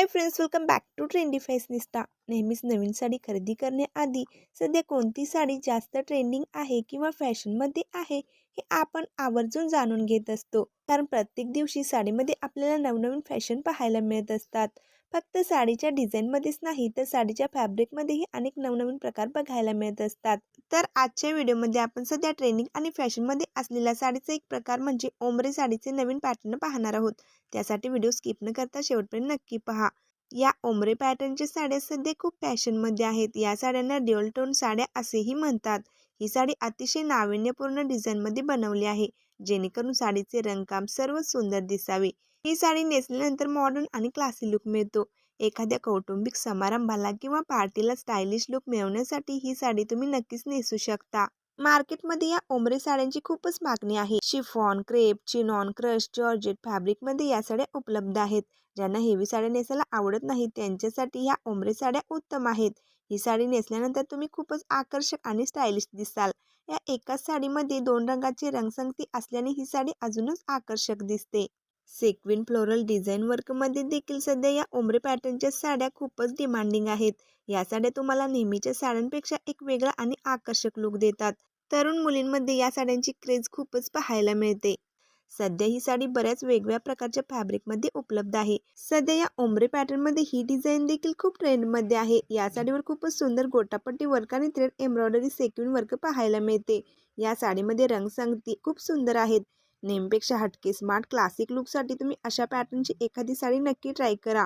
Hi friends welcome back to trendy fashionista नेहमीच नवीन साडी खरेदी करण्याआधी सध्या कोणती साडी जास्त ट्रेंडिंग आहे किंवा फॅशनमध्ये आहे हे आपण आवर्जून जाणून घेत असतो. कारण प्रत्येक दिवशी साडीमध्ये आपल्याला नवनवीन फॅशन पाहायला मिळत असतात. फक्त साडीच्या डिझाईनमध्येच नाही तर साडीच्या फॅब्रिकमध्येही अनेक नवनवीन प्रकार बघायला मिळत असतात. तर आजच्या व्हिडिओमध्ये आपण सध्या ट्रेनिंग आणि फॅशनमध्ये असलेल्या साडीचा एक प्रकार म्हणजे ओमरे साडीचे नवीन पॅटर्न पाहणार आहोत. त्यासाठी व्हिडिओ स्किप न करता शेवटपर्यंत नक्की पहा. या ओमरे पॅटर्नच्या साड्या सध्या खूप फॅशनमध्ये आहेत. या साड्यांना ड्युअल टोन साड्या असेही म्हणतात. ही साडी अतिशय नाविन्यपूर्ण डिझाईनमध्ये बनवली आहे. जेणेकरून साडीचे रंगकाम सर्व सुंदर दिसावे. ही साडी नेसल्यानंतर मॉडर्न आणि क्लासी लुक मिळतो. एखाद्या कौटुंबिक समारंभाला किंवा पार्टीला स्टायलिश लुक मिळवण्यासाठी ही साडी तुम्ही नक्कीच नेसू शकता. मार्केटमध्ये या ओमरे साड्यांची खूपच मागणी आहे. Chiffon crepe chinon crush georgette फॅब्रिकमध्ये या साड्या उपलब्ध आहेत. ज्यांना हेवी साड्या नेसायला आवडत नाही त्यांच्यासाठी ह्या ओमरे साड्या उत्तम आहेत. ही साडी नेसल्यानंतर तुम्ही खूपच आकर्षक आणि स्टायलिश दिसाल. या एकाच साडीमध्ये दोन रंगाची रंगसंगती असल्याने ही साडी अजूनच आकर्षक दिसते. सेक्विन फ्लोरल डिझाईन वर्कमध्ये देखील सध्या या ओमरे पॅटर्नच्या साड्या खूपच डिमांडिंग आहेत. या साड्या तुम्हाला नेहमीच्या साड्यांपेक्षा एक वेगळा आणि आकर्षक लुक देतात. तरुण मुलींमध्ये या साड्यांची क्रेज खूपच पाहायला मिळते. सध्या ही साडी बऱ्याच वेगवेगळ्या प्रकारच्या फॅब्रिकमध्ये उपलब्ध आहे. सध्या या ओमरे पॅटर्नमध्ये ही डिझाईन देखील खूप ट्रेंडमध्ये आहे. या साडीवर खूपच सुंदर गोटापट्टी वर्क आणि थ्रेड एम्ब्रॉयडरी सेक्विन वर्क पाहायला मिळते. या साडीमध्ये रंगसंगती खूप सुंदर आहेत. नेमपेक्षा हटके स्मार्ट क्लासिक लुकसाठी तुम्ही अशा पॅटर्नची एखादी साडी नक्की ट्राय करा.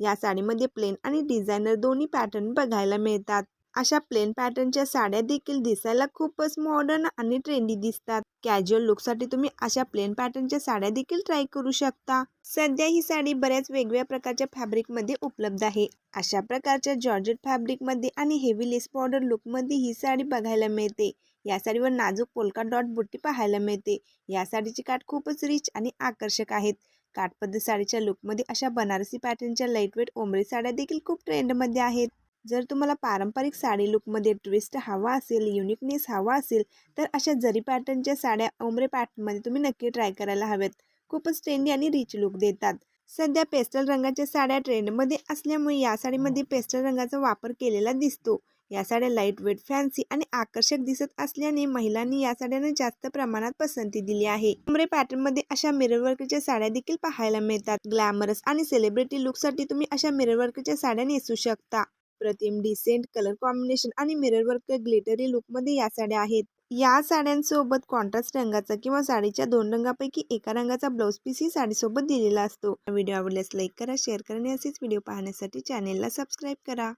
या साडीमध्ये प्लेन आणि डिझायनर दोन्ही पॅटर्न बघायला मिळतात. अशा प्लेन पॅटर्नच्या साड्या देखील दिसायला खूपच मॉडर्न आणि ट्रेंडी दिसतात. कॅज्युअल लुकसाठी तुम्ही अशा प्लेन पॅटर्नच्या साड्या देखील ट्राय करू शकता. सध्या ही साडी बऱ्याच वेगवेगळ्या प्रकारच्या फॅब्रिकमध्ये उपलब्ध आहे. अशा प्रकारच्या जॉर्जेट फॅब्रिकमध्ये आणि हेवी लेस बॉर्डर लुकमध्ये ही साडी बघायला मिळते. या साडीवर नाजूक पोलका डॉट बुट्टी पाहायला मिळते. या साडीची काठ खूपच रिच आणि आकर्षक आहेत. काठपद्धत साडीच्या लुकमध्ये अशा बनारसी पॅटर्नच्या लाईटवेट ओमरी साड्या देखील खूप ट्रेंडमध्ये आहेत. जर तुम्हाला पारंपरिक साडी लुकमध्ये ट्विस्ट हवा असेल युनिकनेस हवा असेल तर अशा जरी पॅटर्नच्या साड्या ओमरे पॅटर्नमध्ये तुम्ही नक्की ट्राय करायला हव्यात खूपच ट्रेंडी आणि रिच लुक देतात. सध्या पेस्टल रंगाच्या साड्या ट्रेंडमध्ये असल्यामुळे या साडीमध्ये पेस्टल रंगाचा वापर केलेला दिसतो. या साड्या लाइट वेट फॅन्सी आणि आकर्षक दिसत असल्याने महिलांनी या साड्यांना जास्त प्रमाणात पसंती दिली आहे. कमरे पॅटर्नमध्ये अशा मिररवर्कच्या साड्या देखील पाहायला मिळतात. ग्लॅमरस आणि सेलिब्रिटी लुकसाठी तुम्ही अशा मिररवर्कच्या साड्या नेसू शकता. अप्रतिम डिसेंट कलर कॉम्बिनेशन आणि मिरर वर्क ग्लिटरी लुकमध्ये या साड्या आहेत. या साड्यांसोबत कॉन्ट्रास्ट रंगाचा किंवा साडीच्या दोन रंगापैकी एका रंगाचा ब्लाऊज पीस ही साडीसोबत दिलेला असतो. व्हिडिओ आवडल्यास लाईक करा शेअर करा आणि असेच व्हिडिओ पाहण्यासाठी चॅनेलला सबस्क्राईब करा.